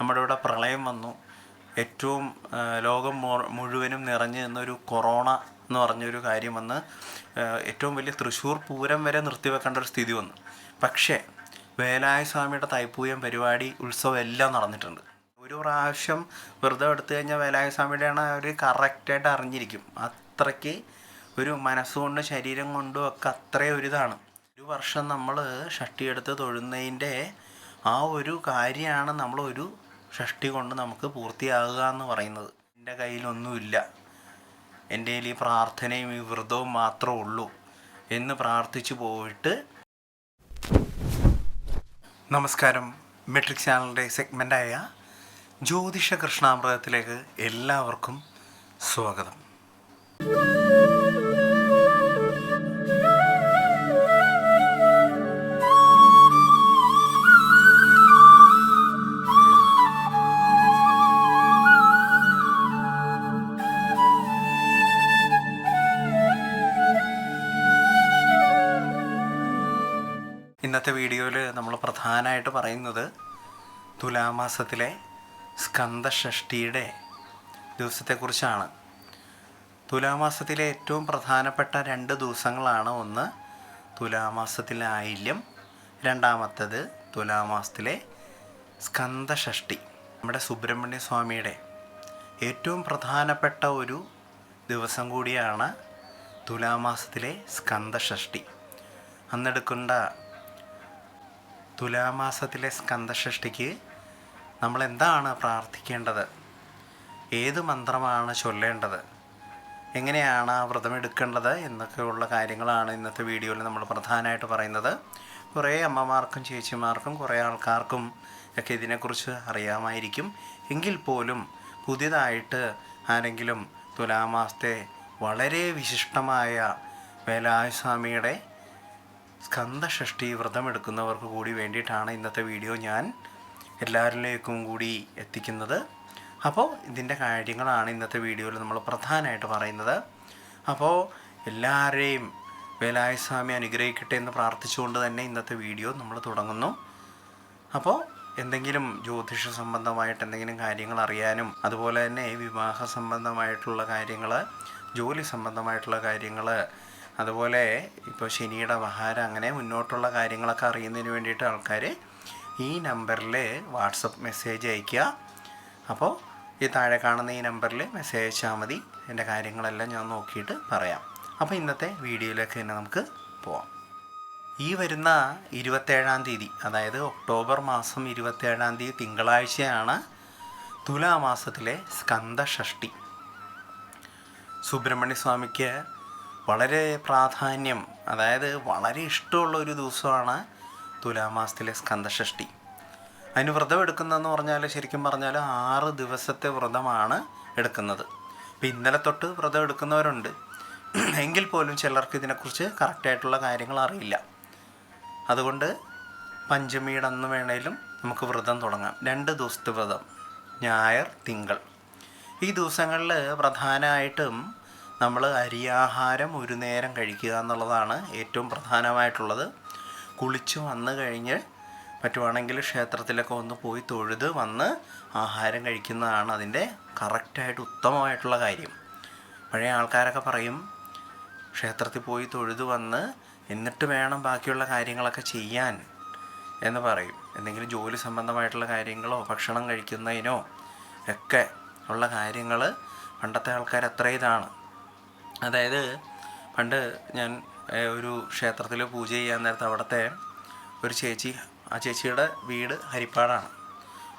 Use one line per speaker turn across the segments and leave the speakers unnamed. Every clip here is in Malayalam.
നമ്മുടെ ഇവിടെ പ്രളയം വന്നു. ഏറ്റവും ലോകം മുഴുവനും നിറഞ്ഞു നിന്നൊരു കൊറോണ എന്ന് പറഞ്ഞൊരു കാര്യം വന്ന് ഏറ്റവും വലിയ തൃശ്ശൂർ പൂരം വരെ നിർത്തിവെക്കേണ്ട ഒരു സ്ഥിതി വന്നു. പക്ഷേ വേലായ സ്വാമിയുടെ തൈപ്പൂയം പരിപാടി ഉത്സവം എല്ലാം നടന്നിട്ടുണ്ട്. ഒരു പ്രാവശ്യം വെറുതെ എടുത്തു കഴിഞ്ഞാൽ വേലായ സ്വാമിയുടെയാണ് അവർ കറക്റ്റായിട്ട് അറിഞ്ഞിരിക്കും. അത്രയ്ക്ക് ഒരു മനസ്സുകൊണ്ടും ശരീരം കൊണ്ടും ഒക്കെ അത്രയും ഒരു ഇതാണ്. ഒരു വർഷം നമ്മൾ ഷട്ടിയെടുത്ത് തൊഴുന്നതിന്റെ ആ ഒരു കാര്യമാണ് നമ്മളൊരു ഷഷ്ടി കൊണ്ട് നമുക്ക് പൂർത്തിയാകുക എന്ന് പറയുന്നത്. എന്റെ കയ്യിലൊന്നുമില്ല. എന്റെ ഈ പ്രാർത്ഥനയും ഈ വ്രതവും മാത്രമേ ഉള്ളൂ എന്ന് പ്രാർത്ഥിച്ചു പോയിട്ട് നമസ്കാരം. മെട്രിക് ചാനലിന്റെ സെഗ്മെന്റായ ജ്യോതിഷ കൃഷ്ണാമൃതത്തിലേക്ക് എല്ലാവർക്കും സ്വാഗതം. ഇന്നത്തെ വീഡിയോയിൽ നമ്മൾ പ്രധാനമായിട്ട് പറയുന്നത് തുലാമാസത്തിലെ സ്കന്ദഷഷ്ടിയുടെ ദിവസത്തെക്കുറിച്ചാണ്. തുലാമാസത്തിലെ ഏറ്റവും പ്രധാനപ്പെട്ട രണ്ട് ദിവസങ്ങളാണ്. ഒന്ന് തുലാമാസത്തിലെ ആയില്യം. രണ്ടാമത്തത് തുലാമാസത്തിലെ സ്കന്ദഷഷ്ടി നമ്മുടെ സുബ്രഹ്മണ്യ സ്വാമിയുടെ ഏറ്റവും പ്രധാനപ്പെട്ട ഒരു ദിവസം കൂടിയാണ് തുലാമാസത്തിലെ സ്കന്ദഷഷ്ടി അന്നെടുക്കേണ്ട തുലാമാസത്തിലെ സ്കന്ധഷ്ടിക്ക് നമ്മൾ എന്താണ് പ്രാർത്ഥിക്കേണ്ടത്? ഏത് മന്ത്രമാണ് ചൊല്ലേണ്ടത്? എങ്ങനെയാണ് ആ വ്രതം എടുക്കേണ്ടത്? എന്നൊക്കെയുള്ള കാര്യങ്ങളാണ് ഇന്നത്തെ വീഡിയോയിൽ നമ്മൾ പ്രധാനമായിട്ട് പറയുന്നത്. കുറേ അമ്മമാർക്കും ചേച്ചിമാർക്കും കുറേ ആൾക്കാർക്കും ഒക്കെ ഇതിനെക്കുറിച്ച് അറിയാമായിരിക്കും. എങ്കിൽ പോലും പുതിയതായിട്ട് ആരെങ്കിലും തുലാമാസത്തെ വളരെ വിശിഷ്ടമായ വേലായ സ്വാമിയുടെ സ്കന്ദഷഷ്ടി വ്രതമെടുക്കുന്നവർക്ക് കൂടി വേണ്ടിയിട്ടാണ് ഇന്നത്തെ വീഡിയോ ഞാൻ എല്ലാവരിലേക്കും കൂടി എത്തിക്കുന്നത്. അപ്പോൾ ഇതിന്റെ കാര്യങ്ങളാണ് ഇന്നത്തെ വീഡിയോയിൽ നമ്മൾ പ്രധാനമായിട്ട് പറയുന്നത്. അപ്പോൾ എല്ലാവരെയും വേലായ സ്വാമി അനുഗ്രഹിക്കട്ടെ എന്ന് പ്രാർത്ഥിച്ചുകൊണ്ട് തന്നെ ഇന്നത്തെ വീഡിയോ നമ്മൾ തുടങ്ങുന്നു. അപ്പോൾ എന്തെങ്കിലും ജ്യോതിഷ സംബന്ധമായിട്ട് എന്തെങ്കിലും കാര്യങ്ങൾ അറിയാനും അതുപോലെ തന്നെ വിവാഹ സംബന്ധമായിട്ടുള്ള കാര്യങ്ങൾ ജോലി സംബന്ധമായിട്ടുള്ള കാര്യങ്ങൾ അതുപോലെ ഇപ്പോൾ ശനിയുടെ വഹാരം അങ്ങനെ മുന്നോട്ടുള്ള കാര്യങ്ങളൊക്കെ അറിയുന്നതിന് വേണ്ടിയിട്ട് ആൾക്കാർ ഈ നമ്പറിൽ വാട്സപ്പ് മെസ്സേജ് അയയ്ക്കുക. അപ്പോൾ ഈ താഴെ കാണുന്ന ഈ നമ്പറിൽ മെസ്സേജ് അയച്ചാൽ മതി. എന്റെ കാര്യങ്ങളെല്ലാം ഞാൻ നോക്കിയിട്ട് പറയാം. അപ്പോൾ ഇന്നത്തെ വീഡിയോയിലേക്ക് തന്നെ നമുക്ക് പോവാം. ഈ വരുന്ന ഇരുപത്തേഴാം തീയതി അതായത് ഒക്ടോബർ മാസം ഇരുപത്തേഴാം തീയതി തിങ്കളാഴ്ചയാണ് തുലാമാസത്തിലെ സ്കന്ദഷഷ്ടി സുബ്രഹ്മണ്യ സ്വാമിക്ക് വളരെ പ്രാധാന്യം അതായത് വളരെ ഇഷ്ടമുള്ള ഒരു ദിവസമാണ് തുലാമാസത്തിലെ സ്കന്ദഷഷ്ടി അതിന് വ്രതം എടുക്കുന്നതെന്ന് പറഞ്ഞാൽ ശരിക്കും പറഞ്ഞാൽ ആറ് ദിവസത്തെ വ്രതമാണ് എടുക്കുന്നത്. ഇപ്പം ഇന്നലെ തൊട്ട് വ്രതം എടുക്കുന്നവരുണ്ട്. എങ്കിൽ പോലും ചിലർക്ക് ഇതിനെക്കുറിച്ച് കറക്റ്റായിട്ടുള്ള കാര്യങ്ങൾ അറിയില്ല. അതുകൊണ്ട് പഞ്ചമിയുടെ അന്ന് വേണേലും നമുക്ക് വ്രതം തുടങ്ങാം. രണ്ട് ദിവസത്തെ വ്രതം. ഞായർ തിങ്കൾ. ഈ ദിവസങ്ങളിൽ പ്രധാനമായിട്ടും നമ്മൾ അരിയാഹാരം ഒരു നേരം കഴിക്കുക എന്നുള്ളതാണ് ഏറ്റവും പ്രധാനമായിട്ടുള്ളത്. കുളിച്ച് വന്നു കഴിഞ്ഞ് പറ്റുവാണെങ്കിൽ ക്ഷേത്രത്തിലൊക്കെ ഒന്ന് പോയി തൊഴുത് വന്ന് ആഹാരം കഴിക്കുന്നതാണ് അതിന്റെ കറക്റ്റായിട്ട് ഉത്തമമായിട്ടുള്ള കാര്യം. പഴയ ആൾക്കാരൊക്കെ പറയും ക്ഷേത്രത്തിൽ പോയി തൊഴുത് വന്ന് എന്നിട്ട് വേണം ബാക്കിയുള്ള കാര്യങ്ങളൊക്കെ ചെയ്യാൻ എന്ന് പറയും. എന്തെങ്കിലും ജോലി സംബന്ധമായിട്ടുള്ള കാര്യങ്ങളോ ഭക്ഷണം കഴിക്കുന്നതിനോ ഒക്കെ ഉള്ള കാര്യങ്ങൾ പണ്ടത്തെ ആൾക്കാർ അത്ര ഇതാണ്. അതായത് പണ്ട് ഞാൻ ഒരു ക്ഷേത്രത്തിൽ പൂജ ചെയ്യാൻ നേരത്തെ അവിടുത്തെ ഒരു ചേച്ചി ആ ചേച്ചിയുടെ വീട് ഹരിപ്പാടാണ്.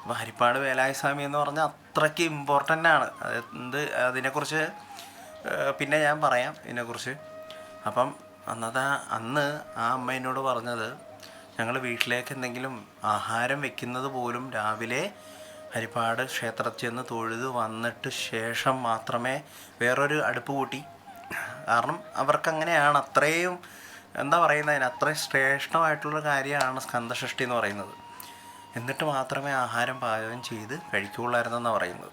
അപ്പോൾ ഹരിപ്പാട് വേലായ സ്വാമി എന്ന് പറഞ്ഞാൽ അത്രയ്ക്ക് ഇമ്പോർട്ടന്റ് ആണ്. എന്ത് അതിനെക്കുറിച്ച് പിന്നെ ഞാൻ പറയാം ഇതിനെക്കുറിച്ച്. അപ്പം അന്നത്തെ അന്ന് ആ അമ്മ എന്നോട് പറഞ്ഞത് ഞങ്ങൾ വീട്ടിലേക്ക് എന്തെങ്കിലും ആഹാരം വെക്കുന്നത് പോലും രാവിലെ ഹരിപ്പാട് ക്ഷേത്രത്തിൽ നിന്ന് തൊഴുത് വന്നിട്ട് ശേഷം മാത്രമേ വേറൊരു അടുപ്പ് കൂട്ടി കാരണം അവർക്കങ്ങനെയാണ് അത്രയും എന്താ പറയുന്നതിന് അത്രയും ശ്രേഷ്ഠമായിട്ടുള്ള കാര്യമാണ് സ്കന്ധഷ്ടി എന്ന് പറയുന്നത്. എന്നിട്ട് മാത്രമേ ആഹാരം പാചകം ചെയ്ത് കഴിക്കുകയുള്ളായിരുന്നെന്ന് പറയുന്നത്.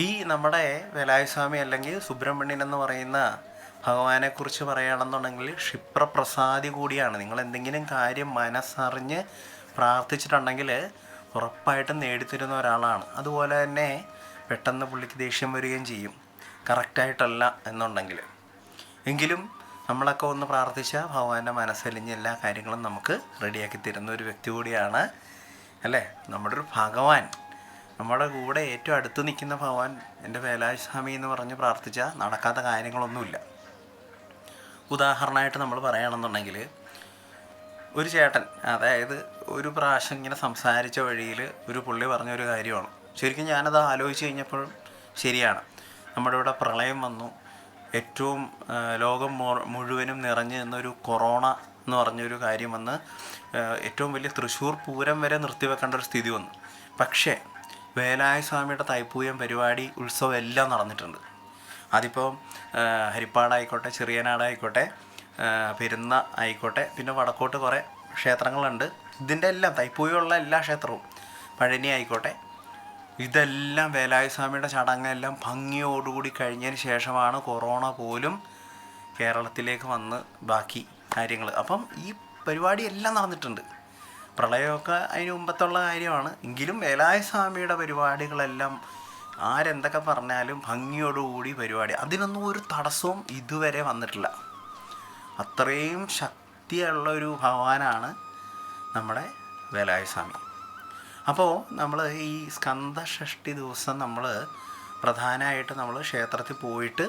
ഈ നമ്മുടെ വേലായുസ്വാമി അല്ലെങ്കിൽ സുബ്രഹ്മണ്യൻ എന്ന് പറയുന്ന ഭഗവാനെക്കുറിച്ച് പറയുകയാണെന്നുണ്ടെങ്കിൽ ക്ഷിപ്രപ്രസാദി കൂടിയാണ്. നിങ്ങൾ എന്തെങ്കിലും കാര്യം മനസ്സറിഞ്ഞ് പ്രാർത്ഥിച്ചിട്ടുണ്ടെങ്കിൽ ഉറപ്പായിട്ടും നേടിത്തരുന്ന ഒരാളാണ്. അതുപോലെ തന്നെ പെട്ടെന്ന് പുള്ളിക്ക് ദേഷ്യം വരികയും ചെയ്യും. കറക്റ്റായിട്ടല്ല എന്നുണ്ടെങ്കിൽ. എങ്കിലും നമ്മളൊക്കെ ഒന്ന് പ്രാർത്ഥിച്ചാൽ ഭഗവാന്റെ മനസ്സലിഞ്ഞ് എല്ലാ കാര്യങ്ങളും നമുക്ക് റെഡിയാക്കി തരുന്ന ഒരു വ്യക്തി കൂടിയാണ് അല്ലേ? നമ്മുടെ ഒരു ഭഗവാൻ. നമ്മുടെ കൂടെ ഏറ്റവും അടുത്ത് നിൽക്കുന്ന ഭഗവാൻ എന്റെ വേലാസ്വാമി എന്ന് പറഞ്ഞ് പ്രാർത്ഥിച്ചാൽ നടക്കാത്ത കാര്യങ്ങളൊന്നുമില്ല. ഉദാഹരണമായിട്ട് നമ്മൾ പറയുകയാണെന്നുണ്ടെങ്കിൽ ഒരു ചേട്ടൻ അതായത് ഒരു പ്രാവശ്യം ഇങ്ങനെ സംസാരിച്ച വഴിയിൽ ഒരു പുള്ളി പറഞ്ഞൊരു കാര്യമാണ്. ശരിക്കും ഞാനത് ആലോചിച്ച് കഴിഞ്ഞപ്പോഴും ശരിയാണ്. നമ്മുടെ ഇവിടെ പ്രളയം വന്നു. ഏറ്റവും ലോകം മുഴുവനും നിറഞ്ഞു നിന്നൊരു കൊറോണ എന്ന് പറഞ്ഞൊരു കാര്യം വന്ന് ഏറ്റവും വലിയ തൃശ്ശൂർ പൂരം വരെ നിർത്തിവെക്കേണ്ട ഒരു സ്ഥിതി വന്നു. പക്ഷേ വേലായ സ്വാമിയുടെ തൈപ്പൂയം പരിപാടി ഉത്സവം എല്ലാം നടന്നിട്ടുണ്ട്. അതിപ്പോൾ ഹരിപ്പാടായിക്കോട്ടെ ചെറിയനാടായിക്കോട്ടെ പെരുന്ന ആയിക്കോട്ടെ പിന്നെ വടക്കോട്ട് കുറേ ക്ഷേത്രങ്ങളുണ്ട്. ഇതിന്റെ എല്ലാം തൈപ്പൂയമുള്ള എല്ലാ ക്ഷേത്രവും പഴനി ആയിക്കോട്ടെ ഇതെല്ലാം വേലായുസ്വാമിയുടെ ചടങ്ങെല്ലാം ഭംഗിയോടുകൂടി കഴിഞ്ഞതിന് ശേഷമാണ് കൊറോണ പോലും കേരളത്തിലേക്ക് വന്ന് ബാക്കി കാര്യങ്ങൾ. അപ്പം ഈ പരിപാടി എല്ലാം നടന്നിട്ടുണ്ട്. പ്രളയമൊക്കെ അതിന് മുമ്പത്തുള്ള കാര്യമാണ്. എങ്കിലും വേലായ സ്വാമിയുടെ പരിപാടികളെല്ലാം ആരെന്തൊക്കെ പറഞ്ഞാലും ഭംഗിയോടുകൂടി പരിപാടി. അതിനൊന്നും ഒരു തടസ്സവും ഇതുവരെ വന്നിട്ടില്ല. അത്രയും ശക്തിയുള്ള ഒരു ഭഗവാനാണ് നമ്മുടെ വേലായ സ്വാമി അപ്പോൾ നമ്മൾ ഈ സ്കന്ദഷഷ്ടി ദിവസം നമ്മൾ പ്രധാനമായിട്ട് നമ്മൾ ക്ഷേത്രത്തിൽ പോയിട്ട്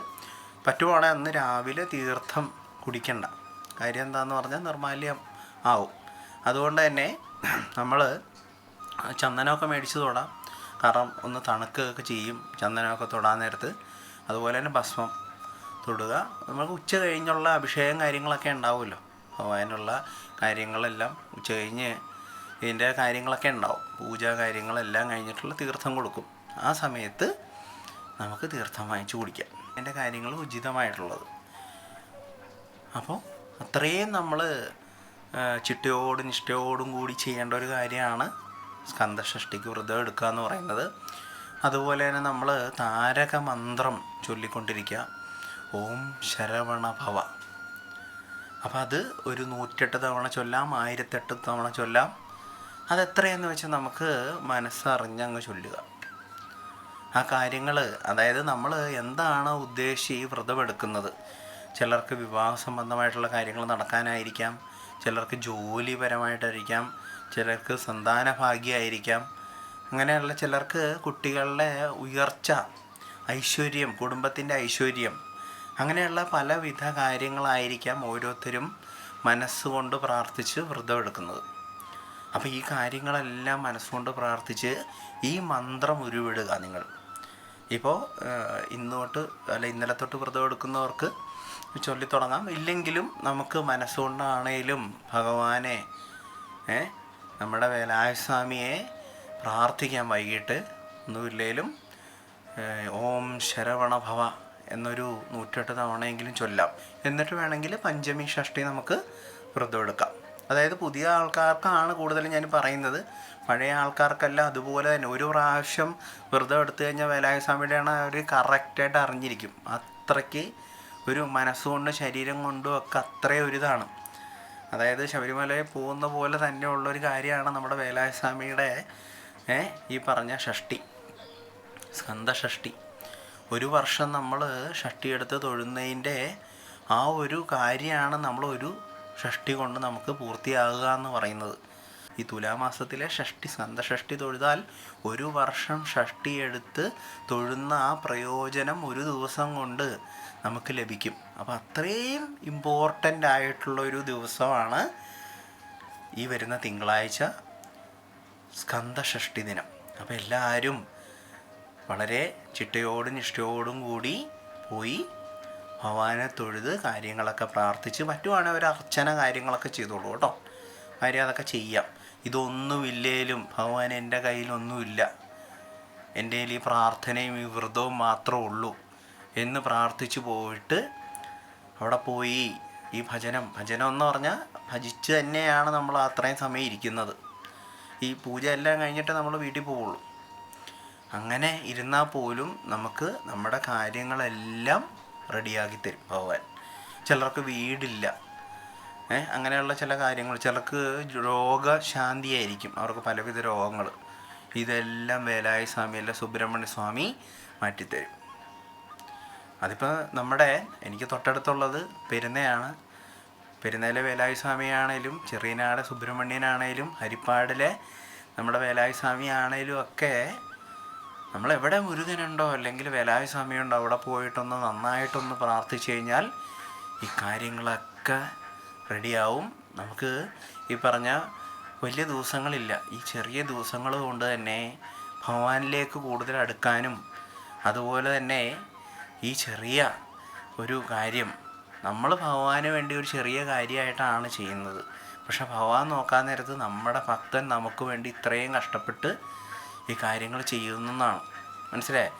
പറ്റുവാണെങ്കിൽ അന്ന് രാവിലെ തീർത്ഥം കുടിക്കണ്ട. കാര്യം എന്താണെന്ന് പറഞ്ഞാൽ നിർമാല്യം ആവും. അതുകൊണ്ട് തന്നെ നമ്മൾ ചന്ദനമൊക്കെ മേടിച്ച് തൊടാം. കാരണം ഒന്ന് തണുക്കുകയൊക്കെ ചെയ്യും ചന്ദനമൊക്കെ തൊടാൻ നേരത്ത്. അതുപോലെ തന്നെ ഭസ്മം തൊടുക. നമുക്ക് ഉച്ച കഴിഞ്ഞുള്ള അഭിഷേകം കാര്യങ്ങളൊക്കെ ഉണ്ടാവുമല്ലോ. അപ്പോൾ അതിനുള്ള കാര്യങ്ങളെല്ലാം ഉച്ച കഴിഞ്ഞ് ഇതിന്റെ കാര്യങ്ങളൊക്കെ ഉണ്ടാവും. പൂജ കാര്യങ്ങളെല്ലാം കഴിഞ്ഞിട്ടുള്ള തീർത്ഥം കൊടുക്കും. ആ സമയത്ത് നമുക്ക് തീർത്ഥം വാങ്ങിച്ചു കുടിക്കാം. അതിന്റെ കാര്യങ്ങൾ ഉചിതമായിട്ടുള്ളത്. അപ്പോൾ അത്രയും നമ്മൾ ചിട്ടയോടും നിഷ്ഠയോടും കൂടി ചെയ്യേണ്ട ഒരു കാര്യമാണ് സ്കന്ധഷ്ടിക്ക് വ്രതം എടുക്കുക എന്ന് പറയുന്നത്. അതുപോലെ തന്നെ നമ്മൾ താരക മന്ത്രം ചൊല്ലിക്കൊണ്ടിരിക്കുക. ഓം ശരവണ ഭവ. അപ്പം അത് ഒരു നൂറ്റെട്ട് തവണ ചൊല്ലാം ആയിരത്തെട്ട് തവണ ചൊല്ലാം അതെത്രയെന്ന് വെച്ചാൽ നമുക്ക് മനസ്സറിഞ്ഞങ്ങ് ചൊല്ലുക. ആ കാര്യങ്ങൾ അതായത് നമ്മൾ എന്താണ് ഉദ്ദേശിച്ച് ഈ വ്രതമെടുക്കുന്നത് ചിലർക്ക് വിവാഹ സംബന്ധമായിട്ടുള്ള കാര്യങ്ങൾ നടക്കാനായിരിക്കാം ചിലർക്ക് ജോലിപരമായിട്ടായിരിക്കാം ചിലർക്ക് സന്താന ഭാഗ്യമായിരിക്കാം അങ്ങനെയുള്ള ചിലർക്ക് കുട്ടികളുടെ ഉയർച്ച ഐശ്വര്യം കുടുംബത്തിന്റെ ഐശ്വര്യം അങ്ങനെയുള്ള പലവിധ കാര്യങ്ങളായിരിക്കാം ഓരോരുത്തരും മനസ്സുകൊണ്ട് പ്രാർത്ഥിച്ച് വ്രതം എടുക്കുന്നത്. അപ്പോൾ ഈ കാര്യങ്ങളെല്ലാം മനസ്സുകൊണ്ട് പ്രാർത്ഥിച്ച് ഈ മന്ത്രം ഉരുവിടുക നിങ്ങൾ. ഇപ്പോൾ ഇന്നോട്ട് അല്ല ഇന്നലെ തൊട്ട് വ്രതം എടുക്കുന്നവർക്ക് ചൊല്ലി തുടങ്ങാം. ഇല്ലെങ്കിലും നമുക്ക് മനസ്സുകൊണ്ടാണേലും ഭഗവാനെ നമ്മുടെ വേലായസ്വാമിയെ പ്രാർത്ഥിക്കാം വൈകിട്ട് ഒന്നുമില്ലേലും ഓം ശരവണ ഭവ എന്നൊരു നൂറ്റെട്ട് തവണയെങ്കിലും ചൊല്ലാം. എന്നിട്ട് വേണമെങ്കിൽ പഞ്ചമി ഷഷ്ടി നമുക്ക് വ്രതം എടുക്കാം. അതായത് പുതിയ ആൾക്കാർക്കാണ് കൂടുതലും ഞാൻ പറയുന്നത്. പഴയ ആൾക്കാർക്കല്ല അതുപോലെ തന്നെ ഒരു പ്രാവശ്യം വെറുതെ എടുത്തു കഴിഞ്ഞാൽ വേലായ വേലായുസ്വാമിയുടെയാണ് അവർ കറക്റ്റായിട്ട് അറിഞ്ഞിരിക്കും. അത്രയ്ക്ക് ഒരു മനസ്സുകൊണ്ടും ശരീരം കൊണ്ടും ഒക്കെ അത്രയും ഒരിതാണ്. അതായത് ശബരിമലയിൽ പോകുന്ന പോലെ തന്നെ ഒരു കാര്യമാണ് നമ്മുടെ വേലായ സ്വാമിയുടെ ഈ പറഞ്ഞ ഷഷ്ടി സ്കന്ദഷഷ്ടി ഒരു വർഷം നമ്മൾ ഷഷ്ടി എടുത്ത് തൊഴുന്നതിന്റെ ആ ഒരു കാര്യമാണ് നമ്മളൊരു ഷഷ്ടി കൊണ്ട് നമുക്ക് പൂർത്തിയാകുക എന്ന് പറയുന്നത്. ഈ തുലാമാസത്തിലെ ഷഷ്ടി സ്കന്ദഷഷ്ടി തൊഴുതാൽ ഒരു വർഷം ഷഷ്ടി എടുത്ത് തൊഴുന്ന ആ പ്രയോജനം ഒരു ദിവസം കൊണ്ട് നമുക്ക് ലഭിക്കും. അപ്പോൾ അത്രയും ഇമ്പോർട്ടന്റ് ആയിട്ടുള്ള ഒരു ദിവസമാണ് ഈ വരുന്ന തിങ്കളാഴ്ച സ്കന്ധഷ്ടി ദിനം. അപ്പോൾ എല്ലാവരും വളരെ ചിട്ടയോടും നിഷ്ഠയോടും കൂടി പോയി ഭഗവാനെ തൊഴുത് കാര്യങ്ങളൊക്കെ പ്രാർത്ഥിച്ച് പറ്റുവാണെങ്കിൽ ഒരു അർച്ചന കാര്യങ്ങളൊക്കെ ചെയ്തോളൂ കേട്ടോ. കാര്യം അതൊക്കെ ചെയ്യാം. ഇതൊന്നുമില്ലേലും ഭഗവാൻ എന്റെ കയ്യിലൊന്നുമില്ല. എന്റെ കയ്യിൽ ഈ പ്രാർത്ഥനയും ഈ വ്രതവും മാത്രമേ ഉള്ളൂ എന്ന് പ്രാർത്ഥിച്ചു പോയിട്ട് അവിടെ പോയി ഈ ഭജനം. ഭജനം എന്ന് പറഞ്ഞാൽ ഭജിച്ച് തന്നെയാണ് നമ്മൾ അത്രയും സമയം ഇരിക്കുന്നത്. ഈ പൂജ എല്ലാം കഴിഞ്ഞിട്ട് നമ്മൾ വീട്ടിൽ പോവുള്ളൂ. അങ്ങനെ ഇരുന്നാൽ പോലും നമുക്ക് നമ്മുടെ കാര്യങ്ങളെല്ലാം റെഡിയാക്കി തരും ഭഗവാൻ. ചിലർക്ക് വീടില്ല. അങ്ങനെയുള്ള ചില കാര്യങ്ങൾ. ചിലർക്ക് രോഗശാന്തിയായിരിക്കും. അവർക്ക് പലവിധ രോഗങ്ങൾ. ഇതെല്ലാം വേലായ സ്വാമി അല്ല സുബ്രഹ്മണ്യ സ്വാമി മാറ്റിത്തരും. അതിപ്പോൾ നമ്മുടെ എനിക്ക് തൊട്ടടുത്തുള്ളത് പെരുന്നയാണ്. പെരുന്നയിലെ വേലായ സ്വാമിയാണേലും ചെറിയനാട് സുബ്രഹ്മണ്യനാണേലും ഹരിപ്പാടിലെ നമ്മുടെ വേലായ സ്വാമി ആണേലും ഒക്കെ നമ്മളെവിടെ മുരുകനുണ്ടോ അല്ലെങ്കിൽ വേലായ സ്വാമിയുണ്ടോ അവിടെ പോയിട്ടൊന്ന് നന്നായിട്ടൊന്ന് പ്രാർത്ഥിച്ചു കഴിഞ്ഞാൽ ഈ കാര്യങ്ങളൊക്കെ റെഡിയാവും. നമുക്ക് ഈ പറഞ്ഞ വലിയ ദിവസങ്ങളില്ല. ഈ ചെറിയ ദിവസങ്ങൾ കൊണ്ട് തന്നെ ഭഗവാനിലേക്ക് കൂടുതൽ അടുക്കാനും അതുപോലെ തന്നെ ഈ ചെറിയ ഒരു കാര്യം നമ്മൾ ഭഗവാന് വേണ്ടി ഒരു ചെറിയ കാര്യമായിട്ടാണ് ചെയ്യുന്നത്. പക്ഷെ ഭഗവാൻ നോക്കാൻ നേരത്ത് നമ്മുടെ ഭക്തൻ നമുക്ക് വേണ്ടി ഇത്രയും കഷ്ടപ്പെട്ട് ഈ കാര്യങ്ങൾ ചെയ്യുന്നതാണ് മനസ്സിലായേ?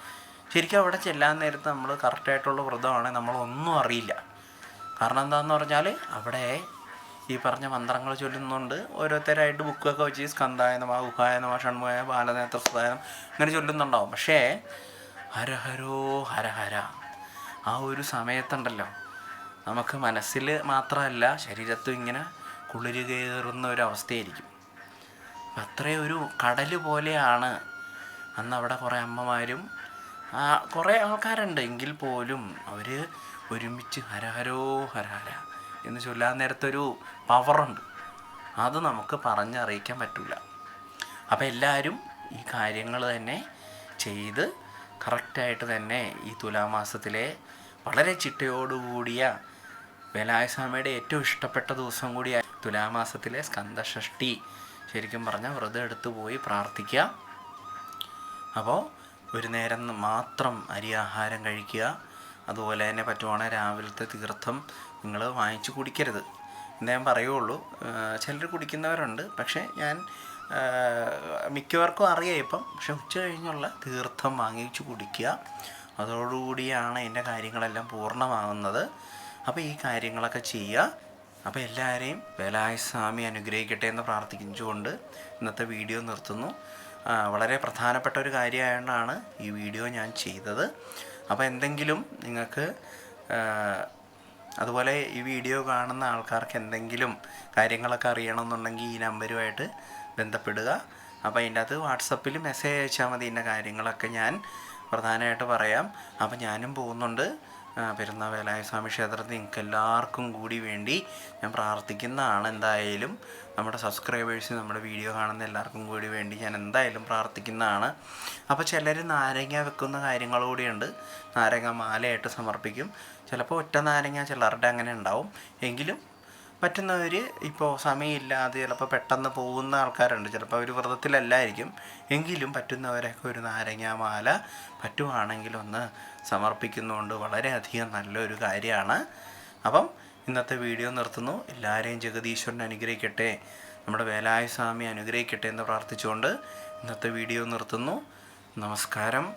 ശരിക്കും അവിടെ ചെല്ലാൻ നേരത്ത് നമ്മൾ കറക്റ്റായിട്ടുള്ള വ്രതമാണെങ്കിൽ നമ്മളൊന്നും അറിയില്ല. കാരണം എന്താണെന്ന് പറഞ്ഞാൽ അവിടെ ഈ പറഞ്ഞ മന്ത്രങ്ങൾ ചൊല്ലുന്നുണ്ട്. ഓരോരുത്തരായിട്ട് ബുക്കൊക്കെ വെച്ച് സ്കന്ധായ നമ ഷൺമായ ബാലനേത്ര സ്ഥാനം അങ്ങനെ ചൊല്ലുന്നുണ്ടാവും. പക്ഷേ ഹരഹരോ ഹരഹര ആ ഒരു സമയത്തുണ്ടല്ലോ. നമുക്ക് മനസ്സിൽ മാത്രമല്ല ശരീരത്തും ഇങ്ങനെ കുളിര് കയറുന്ന ഒരു അവസ്ഥയായിരിക്കും. അത്രയും ഒരു കടൽ പോലെയാണ് അന്ന് അവിടെ കുറേ അമ്മമാരും കുറേ ആൾക്കാരുണ്ട്. എങ്കിൽ പോലും അവർ ഒരുമിച്ച് ഹരഹരോ ഹരഹര എന്ന് ചൊല്ലാൻ നേരത്തൊരു പവറുണ്ട്. അത് നമുക്ക് പറഞ്ഞറിയിക്കാൻ പറ്റില്ല അപ്പോൾ എല്ലാവരും ഈ കാര്യങ്ങൾ തന്നെ ചെയ്ത് കറക്റ്റായിട്ട് തന്നെ ഈ തുലാമാസത്തിലെ വളരെ ചിട്ടയോടുകൂടിയ വേലായസ്വാമിയുടെ ഏറ്റവും ഇഷ്ടപ്പെട്ട ദിവസം കൂടിയായ തുലാമാസത്തിലെ സ്കന്ദഷഷ്ടി ശരിക്കും പറഞ്ഞാൽ വ്രതം എടുത്തു പോയി പ്രാർത്ഥിക്കുക. അപ്പോൾ ഒരു നേരം മാത്രം അരി ആഹാരം കഴിക്കുക. അതുപോലെ തന്നെ പറ്റുവാണെങ്കിൽ രാവിലത്തെ തീർത്ഥം നിങ്ങൾ വാങ്ങിച്ച് കുടിക്കരുത്. എന്നേ ഞാൻ പറയുള്ളൂ. ചിലർ കുടിക്കുന്നവരുണ്ട്. പക്ഷേ ഞാൻ മിക്കവർക്കും അറിയാം ഇപ്പം. പക്ഷെ ഉച്ച കഴിഞ്ഞുള്ള തീർത്ഥം വാങ്ങിച്ച് കുടിക്കുക. അതോടുകൂടിയാണ് എന്റെ കാര്യങ്ങളെല്ലാം പൂർണമാകുന്നത്. അപ്പോൾ ഈ കാര്യങ്ങളൊക്കെ ചെയ്യുക. അപ്പോൾ എല്ലാവരെയും വേലായ സ്വാമി അനുഗ്രഹിക്കട്ടെ എന്ന് പ്രാർത്ഥിച്ചുകൊണ്ട് ഇന്നത്തെ വീഡിയോ നിർത്തുന്നു. വളരെ പ്രധാനപ്പെട്ട ഒരു കാര്യമായതുകൊണ്ടാണ് ഈ വീഡിയോ ഞാൻ ചെയ്തത്. അപ്പോൾ എന്തെങ്കിലും നിങ്ങൾക്ക് അതുപോലെ ഈ വീഡിയോ കാണുന്ന ആൾക്കാർക്ക് എന്തെങ്കിലും കാര്യങ്ങളൊക്കെ അറിയണമെന്നുണ്ടെങ്കിൽ ഈ നമ്പരുമായിട്ട് ബന്ധപ്പെടുക. അപ്പോൾ അതിന്റെ അത് വാട്സപ്പിൽ മെസ്സേജ് അയച്ചാൽ മതി. ഇന്ന കാര്യങ്ങളൊക്കെ ഞാൻ പ്രധാനമായിട്ട് പറയാം. അപ്പോൾ ഞാനും പോകുന്നുണ്ട്. പെരുന്നാവേലായ സ്വാമി ക്ഷേത്രത്തിൽ നിങ്ങൾക്ക് എല്ലാവർക്കും കൂടി വേണ്ടി ഞാൻ പ്രാർത്ഥിക്കുന്നതാണ്. എന്തായാലും നമ്മുടെ സബ്സ്ക്രൈബേഴ്സ് നമ്മുടെ വീഡിയോ കാണുന്ന എല്ലാവർക്കും കൂടി വേണ്ടി ഞാൻ എന്തായാലും പ്രാർത്ഥിക്കുന്നതാണ്. അപ്പോൾ ചിലർ നാരങ്ങ വെക്കുന്ന കാര്യങ്ങൾ കൂടിയുണ്ട്. നാരങ്ങ മാലയായിട്ട് സമർപ്പിക്കും. ചിലപ്പോൾ ഒറ്റ നാരങ്ങ ചിലരുടെ അങ്ങനെ ഉണ്ടാവും. എങ്കിലും പറ്റുന്നവർ ഇപ്പോൾ സമയമില്ലാതെ ചിലപ്പോൾ പെട്ടെന്ന് പോകുന്ന ആൾക്കാരുണ്ട്. ചിലപ്പോൾ അവർ വ്രതത്തിലല്ലായിരിക്കും. എങ്കിലും പറ്റുന്നവരൊക്കെ ഒരു നാരങ്ങാമാല പറ്റുവാണെങ്കിൽ ഒന്ന് സമർപ്പിക്കുന്നതുകൊണ്ട് വളരെയധികം നല്ലൊരു കാര്യമാണ്. അപ്പം ഇന്നത്തെ വീഡിയോ നിർത്തുന്നു. എല്ലാവരെയും ജഗദീശ്വരൻ അനുഗ്രഹിക്കട്ടെ. നമ്മുടെ വേലായ സ്വാമി അനുഗ്രഹിക്കട്ടെ എന്ന് പ്രാർത്ഥിച്ചുകൊണ്ട് ഇന്നത്തെ വീഡിയോ നിർത്തുന്നു. നമസ്കാരം.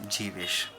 ജീവേഷ്